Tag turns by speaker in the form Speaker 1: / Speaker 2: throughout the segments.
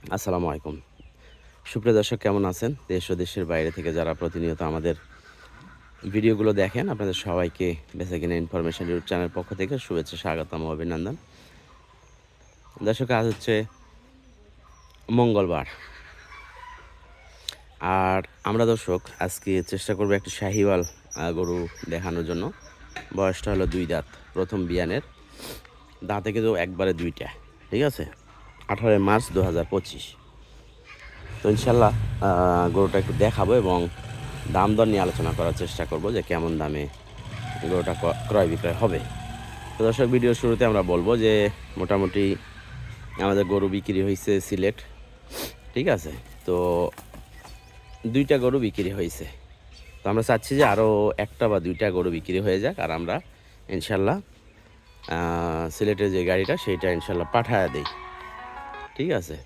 Speaker 1: আসসালামু আলাইকুম। সুপ্রিয় দর্শক, কেমন আছেন? দেশ ও দেশের বাইরে থেকে যারা প্রতিনিয়ত আমাদের ভিডিওগুলো দেখেন, আপনাদের সবাইকে বেঁচে কিনা ইনফরমেশন ইউটিউব চ্যানেল পক্ষ থেকে শুভেচ্ছা, স্বাগতম, অভিনন্দন। দর্শক, আজ হচ্ছে মঙ্গলবার। আর আমরা দর্শক, আজকে চেষ্টা করব একটি শাহিওয়াল গরু দেখানোর জন্য। বয়সটা হলো দুই দাঁত, প্রথম বিয়ানের। দাঁতে কিন্তু একবারে দুইটা, ঠিক আছে? আঠারোই মার্চ দু হাজার পঁচিশ। তো ইনশাল্লাহ গরুটা একটু দেখাবো এবং দাম দর নিয়ে আলোচনা করার চেষ্টা করব যে কেমন দামে গরুটা ক্রয় বিক্রয় হবে। তো দর্শক, ভিডিওর শুরুতে আমরা বলব যে মোটামুটি আমাদের গরু বিক্রি হয়েছে সিলেট, ঠিক আছে? তো দুইটা গরু বিক্রি হয়েছে। তো আমরা চাচ্ছি যে আরও একটা বা দুইটা গরু বিক্রি হয়ে যাক আর আমরা ইনশাল্লাহ সিলেটের যে গাড়িটা, সেইটা ইনশাল্লাহ পাঠায় দিই। ঠিক আছে।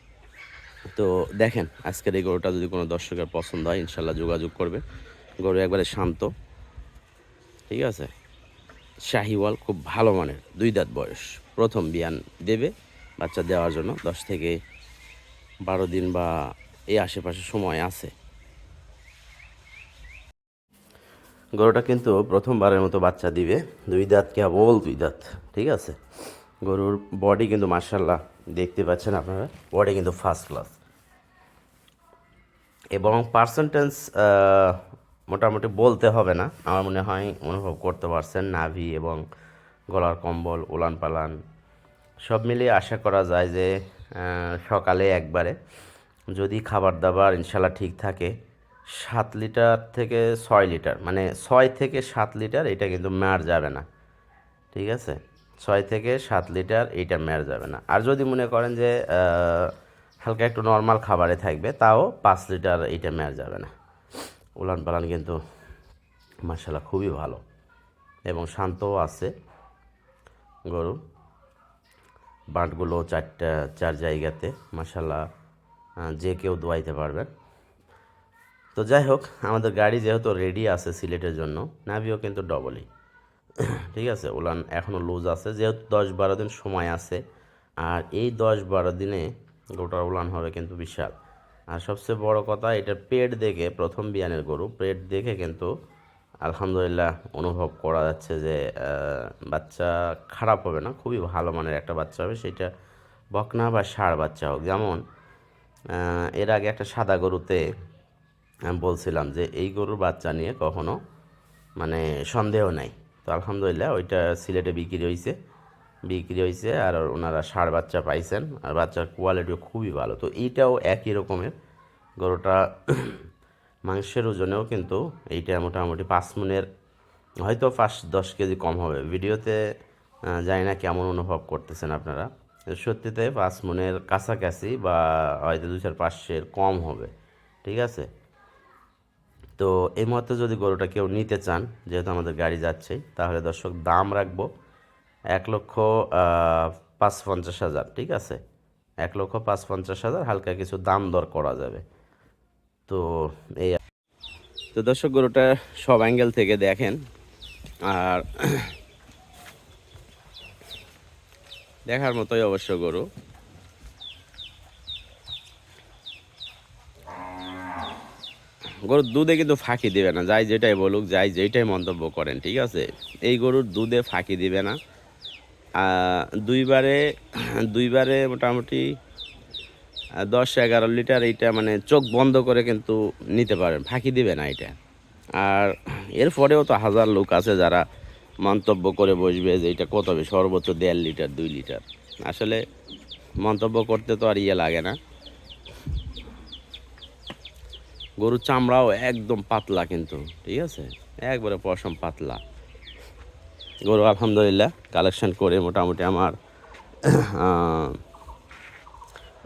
Speaker 1: তো দেখেন, আজকের এই গরুটা যদি কোনো দর্শকের পছন্দ হয় ইনশাল্লাহ যোগাযোগ করবে। গরু একবারে শান্ত। ঠিক আছে? শাহিওয়াল খুব ভালো মানের, দুই দাঁত বয়স। প্রথম বিয়ান দেবে, বাচ্চা দেওয়ার জন্য। দশ থেকে বারো দিন বা এই আশেপাশে সময় আছে। গরুটা কিন্তু প্রথমবারের মতো বাচ্চা দিবে। দুই দাঁত কেবল দুই দাঁত। ঠিক আছে? গরুর বডি কিন্তু মার্শাল্লাহ দেখতে পাচ্ছেন আপনারা বডি কিন্তু ফার্স্ট ক্লাস এবং পার্সেন্টেজ মোটামুটি বলতে হবে না। আমার মনে হয় অনুভব করতে পারছেন, নাভি এবং গলার কম্বল উলান পালান সব মিলিয়ে আশা করা যায় যে সকালে একবারে যদি খাবার দাবার ইনশাল্লাহ ঠিক থাকে, সাত লিটার থেকে ছয় লিটার মানে ছয় থেকে সাত লিটার, এটা কিন্তু মেয়ার যাবে না। ঠিক আছে? ছয় থেকে সাত লিটার এইটা মেয়ার যাবে না। আর যদি মনে করেন যে হালকা একটু নর্মাল খাবারে থাকবে, তাও পাঁচ লিটার এইটা মেয়ার যাবে না। উলান পালান কিন্তু মার্শাল্লাহ খুবই ভালো এবং শান্তও আছে গরু। বাঁটগুলো চারটা, চার জায়গাতে মার্শাল্লাহ যে কেউ দোয়াইতে পারবেন। তো যাই হোক, আমাদের গাড়ি যেহেতু রেডি আছে সিলেটের জন্য, নাভিও কিন্তু ডবলই ঠিক আছে, উলান এখনও লুজ আছে, যেহেতু দশ বারো দিন সময় আছে, আর এই দশ বারো দিনে গোটা উলান হবে কিন্তু বিশাল। আর সবচেয়ে বড় কথা, এটা পেট দেখে, প্রথম বিয়ানের গরু, পেট দেখে কিন্তু আলহামদুলিল্লাহ অনুভব করা যাচ্ছে যে বাচ্চা খারাপ হবে না, খুবই ভালো মানের একটা বাচ্চা হবে, সেটা বকনা বা ষাঁড় বাচ্চা হোক, যেমন এর আগে একটা সাদা গরুতে বলছিলাম যে, এই গরুর বাচ্চা নিয়ে কখনো মানে সন্দেহ নাই। তো আলহামদুলিল্লাহ, ওইটা সিলেটে বিক্রি হয়েছে বিক্রি হয়েছে আর ওনারা ষাঁড় বাচ্চা পাইছেন আর বাচ্চার কোয়ালিটিও খুবই ভালো। তো এইটাও একই রকমের। গরুটা মাংসের ওজনেও কিন্তু এইটা মোটামুটি পাঁচ মনের, হয়তো পাঁচ দশ কেজি কম হবে। ভিডিওতে জানি না কেমন অনুভব করতেছেন আপনারা। সত্যিতে পাঁচ মনের কাছাকাছি বা হয়তো দু চার পাঁচশের কম হবে। ঠিক আছে? তো এই মুহূর্তে যদি গরুটা কেউ নিতে চান, যেহেতু আমাদের গাড়ি যাচ্ছে, তাহলে দর্শক দাম রাখব এক লক্ষ পাঁচ পঞ্চাশ হাজার, ঠিক আছে? এক লক্ষ পাঁচ পঞ্চাশ হাজার, হালকা কিছু দাম দর করা যাবে। তো এই তো দর্শক, গরুটা সব অ্যাঙ্গেল থেকে দেখেন, আর দেখার মতোই অবশ্য গরু। গরুর দুধে কিন্তু ফাঁকি দিবে না, যাই যেটাই বলুক, যাই যেটাই মন্তব্য করেন, ঠিক আছে? এই গরুর দুধে ফাঁকি দিবে না। দুইবারে দুইবারে মোটামুটি দশ এগারো লিটার এইটা মানে চোখ বন্ধ করে কিন্তু নিতে পারেন, ফাঁকি দিবে না এটা আর এরপরেও তো হাজার লোক আছে যারা মন্তব্য করে বসবে যে এটা কত হবে, সর্বোচ্চ দেড় লিটার, দুই লিটার। আসলে মন্তব্য করতে তো আর ইয়ে লাগে না। গরুর চামড়াও একদম পাতলা কিন্তু, ঠিক আছে? একবারে পশম পাতলা। গরু আলহামদুলিল্লাহ কালেকশন করে মোটামুটি আমার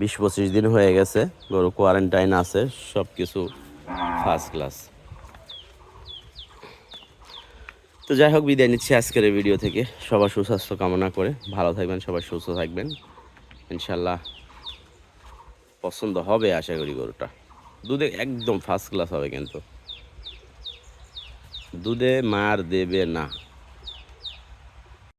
Speaker 1: বিশ পঁচিশ দিন হয়ে গেছে। গরু কোয়ারেন্টাইন আছে সব কিছু ফার্স্ট ক্লাস তো যাই হোক, বিদায় নিচ্ছি আজকের ভিডিও থেকে। সবার সুস্বাস্থ্য কামনা করে ভালো থাকবেন, সবাই সুস্থ থাকবেন। ইনশাল্লাহ পছন্দ হবে আশা করি গরুটা। দুধে একদম ফার্স্ট ক্লাস হবে কিন্তু। দুধে মার দেবে না।